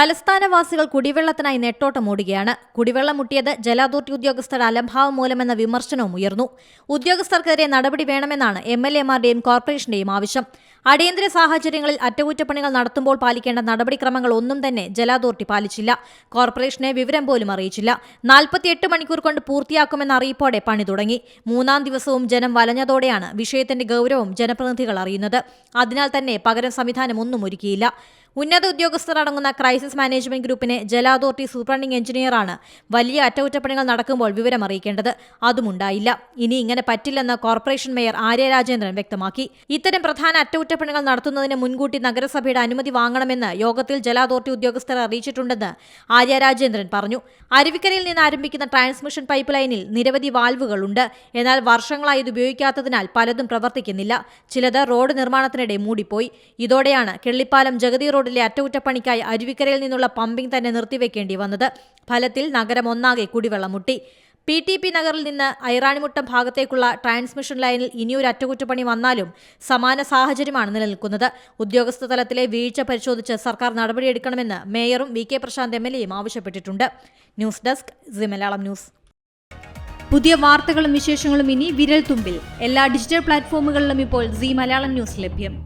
തലസ്ഥാനവാസികൾ കുടിവെള്ളത്തിനായി നെട്ടോട്ടം ഓടുകയാണ് കുടിവെള്ളം മുട്ടിയത് ജല ഉദ്യോഗസ്ഥർ അലംഭാവം മൂലമെന്ന വിമർശനവും ഉയർന്നു. ഉദ്യോഗസ്ഥർക്കെതിരെ നടപടി വേണമെന്നാണ് എം എൽ എമാരുടെയും കോർപ്പറേഷന്റെയും ആവശ്യം. അടിയന്തര സാഹചര്യങ്ങളിൽ അറ്റകുറ്റപ്പണികൾ നടത്തുമ്പോൾ പാലിക്കേണ്ട നടപടിക്രമങ്ങൾ ഒന്നും തന്നെ ജല പാലിച്ചില്ല. കോർപ്പറേഷനെ വിവരം പോലും അറിയിച്ചില്ല. നാൽപ്പത്തിയെട്ട് മണിക്കൂർ കൊണ്ട് പൂർത്തിയാക്കുമെന്ന അറിയിപ്പോടെ പണി തുടങ്ങി. മൂന്നാം ദിവസവും ജനം വലഞ്ഞതോടെയാണ് വിഷയത്തിന്റെ ഗൗരവം ജനപ്രതിനിധികൾ അറിയുന്നത്. അതിനാൽ തന്നെ പകരം സംവിധാനം ഒന്നും ഒരുക്കിയില്ല. ഉന്നത ഉദ്യോഗസ്ഥർ അടങ്ങുന്ന ക്രൈസിസ് മാനേജ്മെന്റ് ഗ്രൂപ്പിനെ ജല അതോറിറ്റി സൂപ്രണ്ടിംഗ് എഞ്ചിനീയറാണ് വലിയ അറ്റകുറ്റപ്പണികൾ നടക്കുമ്പോൾ വിവരം അറിയിക്കേണ്ടത് അതുമുണ്ടായില്ല. ഇനി ഇങ്ങനെ പറ്റില്ലെന്ന് കോർപ്പറേഷൻ മേയർ ആര്യ രാജേന്ദ്രൻ വ്യക്തമാക്കി. ഇത്തരം പ്രധാന അറ്റകുറ്റപ്പണികൾ നടത്തുന്നതിന് മുൻകൂട്ടി നഗരസഭയുടെ അനുമതി വാങ്ങണമെന്ന് യോഗത്തിൽ ജല അതോറിറ്റി ഉദ്യോഗസ്ഥർ അറിയിച്ചിട്ടുണ്ടെന്ന് ആര്യ രാജേന്ദ്രൻ പറഞ്ഞു. അരുവിക്കരയിൽ നിന്ന് ആരംഭിക്കുന്ന ട്രാൻസ്മിഷൻ പൈപ്പ് ലൈനിൽ നിരവധി വാൽവുകളുണ്ട്. എന്നാൽ വർഷങ്ങളായി ഇത് ഉപയോഗിക്കാത്തതിനാൽ പലതും പ്രവർത്തിക്കുന്നില്ല. ചിലത് റോഡ് നിർമ്മാണത്തിനിടെ മൂടിപ്പോയി. ഇതോടെയാണ് കെള്ളിപ്പാലം ജഗതി റോഡിലെ അറ്റകുറ്റപ്പണിക്കായി അരുവിക്കരയിൽ നിന്നുള്ള പമ്പിംഗ് തന്നെ നിർത്തിവെക്കേണ്ടി വന്നത്. ഫലത്തിൽ നഗരം ഒന്നാകെ കുടിവെള്ളം മുട്ടി. പി ടി പി നഗറിൽ നിന്ന് ഐറാണിമുട്ടം ഭാഗത്തേക്കുള്ള ട്രാൻസ്മിഷൻ ലൈനിൽ ഇനിയൊരു അറ്റകുറ്റപ്പണി വന്നാലും സമാന സാഹചര്യമാണ് നിലനിൽക്കുന്നത്. ഉദ്യോഗസ്ഥ തലത്തിലെ വീഴ്ച പരിശോധിച്ച് സർക്കാർ നടപടിയെടുക്കണമെന്ന് മേയറും V K Prashanth M L എയും ആവശ്യപ്പെട്ടിട്ടുണ്ട്. News desk Malayalam news. പുതിയ വാർത്തകളും വിശേഷങ്ങളും ഇനി വിരൽ തുമ്പിൽ എല്ലാ ഡിജിറ്റൽ പ്ലാറ്റ്ഫോമുകളിലും ഇപ്പോൾ സി മലയാളം ന്യൂസ് ലഭ്യം.